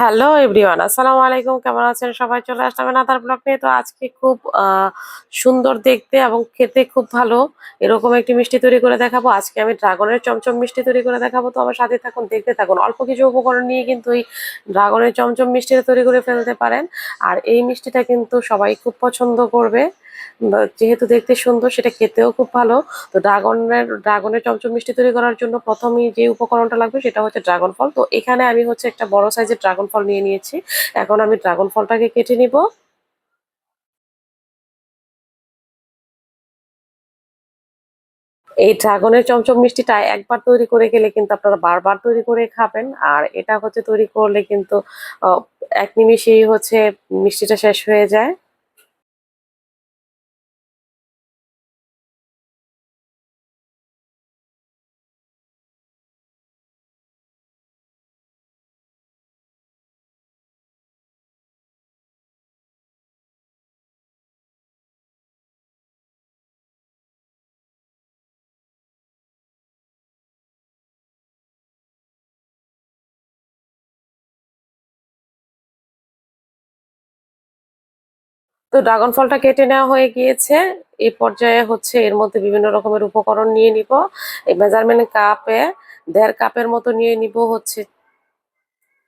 Hello everyone, আসসালামু আলাইকুম, কেমন আছেন সবাই? চলে আসলাম নাতার ব্লগ নিয়ে। তো আজকে খুব সুন্দর দেখতে এবং খেতে খুব ভালো, এরকম একটি মিষ্টি তৈরি করে দেখাবো। আজকে আমি ড্রাগনের চমচম মিষ্টি তৈরি করে দেখাবো। তো আমার সাথে থাকুন, দেখতে থাকুন। অল্প কিছু উপকরণ নিয়ে কিন্তু এই ড্রাগনের চমচম মিষ্টিটা তৈরি করে ফেলতে পারেন। আর এই মিষ্টিটা কিন্তু সবাই খুব পছন্দ করবে। যেহেতু দেখতে সুন্দর, সেটা খেতেও খুব ভালো। তো ড্রাগনের ড্রাগনের চমচম মিষ্টি তৈরি করার জন্য প্রথমেই যে উপকরণটা লাগবে, সেটা হচ্ছে ড্রাগন ফল। তো এখানে আমি হচ্ছে একটা বড় সাইজের ড্রাগন ফল নিয়ে নিয়েছি। এখন আমি ড্রাগন ফলটাকে কেটে নিব। এই ড্রাগনের চমচম মিষ্টিটা একবার তৈরি করে গেলে কিন্তু আপনারা বারবার তৈরি করে খাবেন। আর এটা হচ্ছে তৈরি করলে কিন্তু এক নিমিষেই হচ্ছে মিষ্টিটা শেষ হয়ে যায়। তো ড্রাগন ফলটা কেটে নেওয়া হয়ে গিয়েছে। এই পর্যায়ে হচ্ছে এর মধ্যে বিভিন্ন রকমের উপকরণ নিয়ে নিব। এই মেজারমেন্ট কাপে, দেড় কাপের মতো নিয়ে নিব হচ্ছে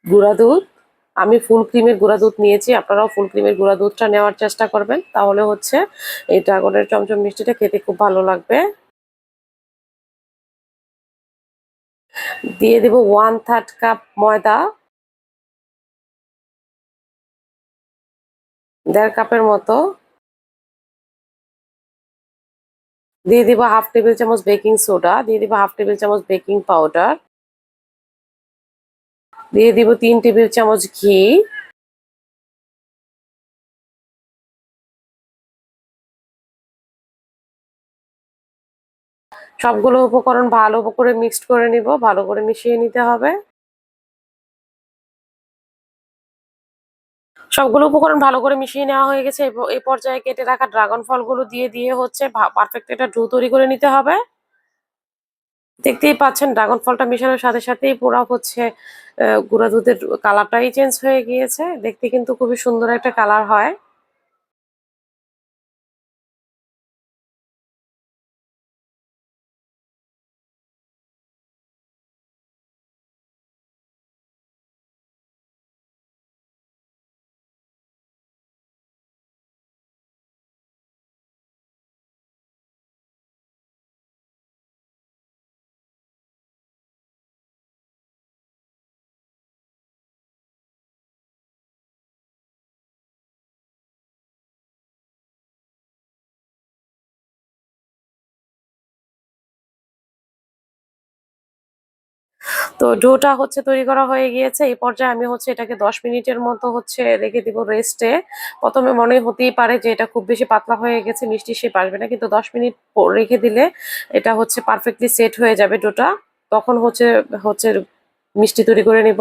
গুঁড়া দুধ। আমি ফুল ক্রিমের গুঁড়া দুধ নিয়েছি, আপনারাও ফুল ক্রিমের গুঁড়া দুধটা নেওয়ার চেষ্টা করবেন। তাহলে হচ্ছে এই ড্রাগনের চমচম মিষ্টিটা খেতে খুব ভালো লাগবে। দিয়ে দেব ওয়ান থার্ড কাপ ময়দা। দেড় কাপের মতো। দিয়ে দিব হাফ টেবিল চামচ বেকিং সোডা, দিয়ে দিব হাফ টেবিল চামচ বেকিং পাউডার। দিয়ে দিব তিন টেবিল চামচ ঘি। সবগুলো উপকরণ ভালো করে মিক্সড করে নিব, ভালো করে মিশিয়ে নিতে হবে। সবগুলো উপকরণ ভালো করে মিশিয়ে নেওয়া হয়ে গেছে। এই পর্যায়ে কেটে রাখা ড্রাগন ফলগুলো দিয়ে দিয়ে হচ্ছে পারফেক্ট একটা ঢু তৈরি করে নিতে হবে। দেখতেই পাচ্ছেন ড্রাগন ফলটা মেশানোর সাথে সাথেই পুরা হচ্ছে গুঁড়া দুধের কালারটাই চেঞ্জ হয়ে গিয়েছে। দেখতে কিন্তু খুবই সুন্দর একটা কালার হয়। তো ডোটা হচ্ছে তৈরি করা হয়ে গিয়েছে। এই পর্যায়ে আমি হচ্ছে এটাকে দশ মিনিটের মতো হচ্ছে রেখে দিব রেস্টে প্রথমে মনে হতেই পারে যে এটা খুব বেশি পাতলা হয়ে গেছে, মিষ্টি সে পারবে না। কিন্তু দশ মিনিট রেখে দিলে এটা হচ্ছে পারফেক্টলি সেট হয়ে যাবে ডোটা। তখন হচ্ছে হচ্ছে মিষ্টি তৈরি করে নিব।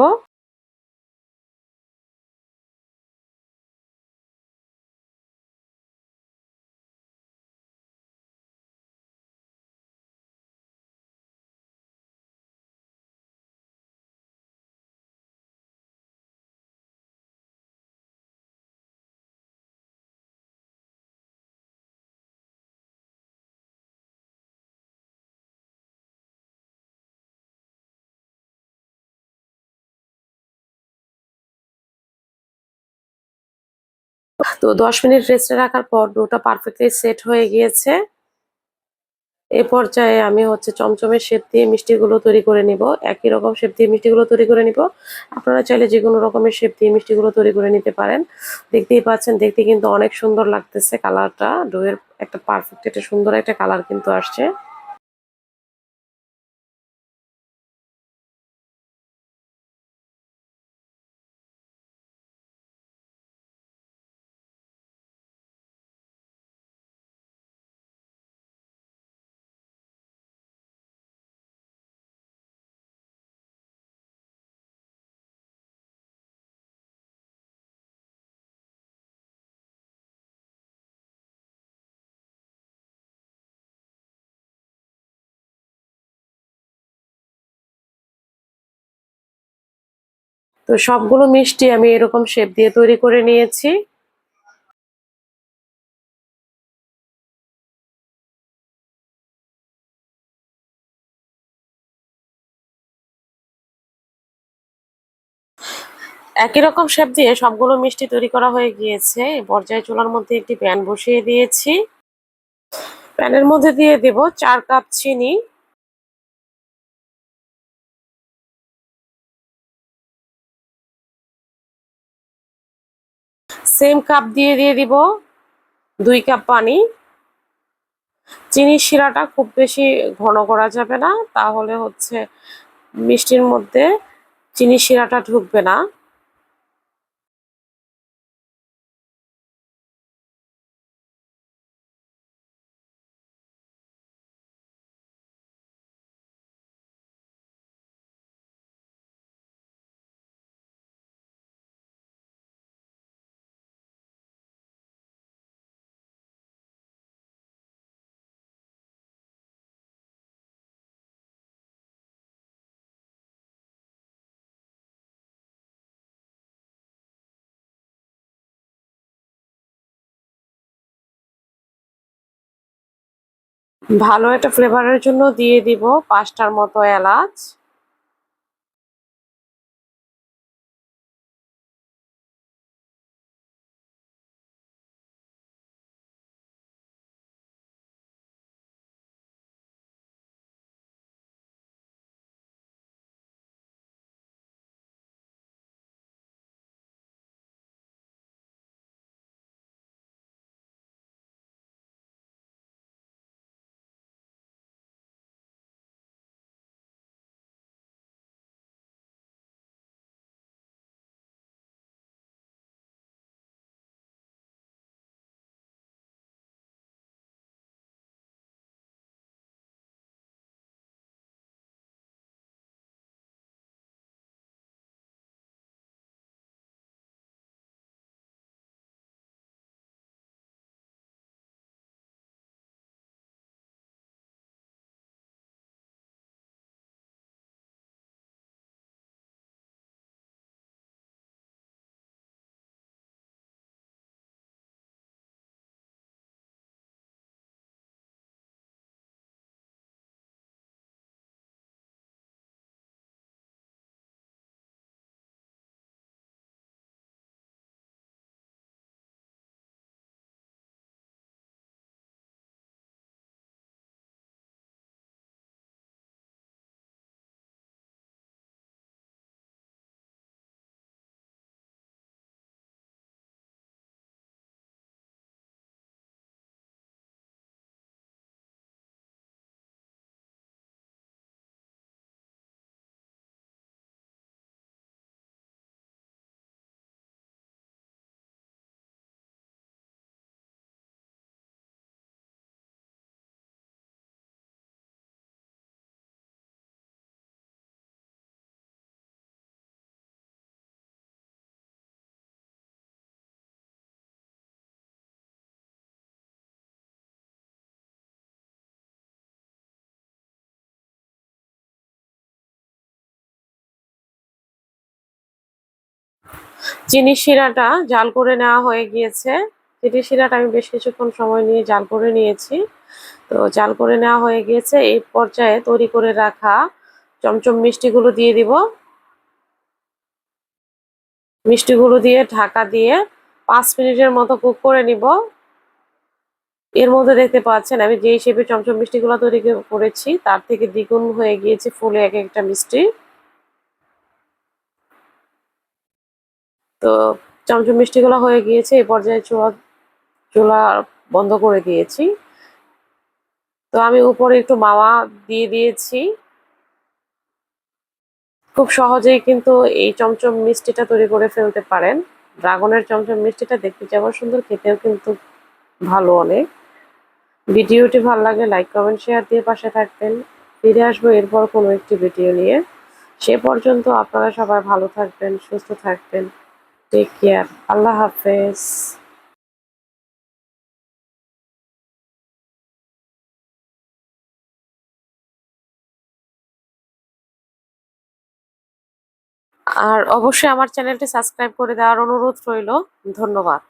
তো দশ মিনিট রেস্টে রাখার পর ডোটা পারফেক্টলি সেট হয়ে গিয়েছে। এই পর্যায়ে আমি হচ্ছে চমচমের শেপ দিয়ে মিষ্টিগুলো তৈরি করে নিব। একই রকম শেপ দিয়ে মিষ্টিগুলো তৈরি করে নিব। আপনারা চাইলে যে কোনো রকমের শেপ দিয়ে মিষ্টিগুলো তৈরি করে নিতে পারেন। দেখতেই পাচ্ছেন, দেখতে কিন্তু অনেক সুন্দর লাগতেছে কালারটা ডোয়ের একটা পারফেক্ট একটা সুন্দর একটা কালার কিন্তু আসছে। তো সবগুলো মিষ্টি আমি এরকম শেপ দিয়ে তৈরি করে নিয়েছি। একই রকম শেপ দিয়ে সবগুলো মিষ্টি তৈরি করা হয়ে গিয়েছে। পর্যায়ে চুলার মধ্যে একটি প্যান বসিয়ে দিয়েছি। প্যানের মধ্যে দিয়ে দেব চার কাপ চিনি। সেম কাপ দিয়ে দিয়ে দিব। দুই কাপ পানি। চিনির শিরাটা খুব বেশি ঘন করা যাবে না। তাহলে হচ্ছে মিষ্টির মধ্যে চিনির শিরাটা ঢুকবে না। ভালো একটা ফ্লেভারের জন্য দিয়ে দিব পাঁচটার মতো এলাচ। চিনির শিরাটা জাল করে নেওয়া হয়ে গিয়েছে। চিনির শিরাটা আমি বেশ কিছুক্ষণ সময় নিয়ে জাল করে নিয়েছি। তো জাল করে নেওয়া হয়ে গিয়েছে। এই পর্যায়ে তৈরি করে রাখা চমচম মিষ্টিগুলো দিয়ে দিব। মিষ্টিগুলো দিয়ে ঢাকা দিয়ে পাঁচ মিনিটের মতো কুক করে নিব। এর মধ্যে দেখতে পাচ্ছেন, আমি যে হিসেবে চমচম মিষ্টিগুলো তৈরি করেছি, তার থেকে দ্বিগুণ হয়ে গিয়েছে ফুলে এক একটা মিষ্টি। তো চমচম মিষ্টিগুলো হয়ে গিয়েছে এই পর্যায়ে চুলা চুলা বন্ধ করে দিয়েছি। তো আমি উপরে একটু মাওয়া দিয়ে দিয়েছি। খুব সহজেই কিন্তু এই চমচম মিষ্টিটা তৈরি করে ফেলতে পারেন। ড্রাগনের চমচম মিষ্টিটা দেখতে যেমন সুন্দর, খেতেও কিন্তু ভালো অনেক। ভিডিওটি ভালো লাগলে লাইক, কমেন্ট, শেয়ার দিয়ে পাশে থাকবেন। ফিরে আসব এরপর কোনো একটি ভিডিও নিয়ে। সে পর্যন্ত আপনারা সবাই ভালো থাকবেন, সুস্থ থাকবেন। টেক কেয়ার আল্লাহ হাফেজ আর অবশ্যই আমার চ্যানেলটি সাবস্ক্রাইব করে দেওয়ার অনুরোধ রইল। ধন্যবাদ।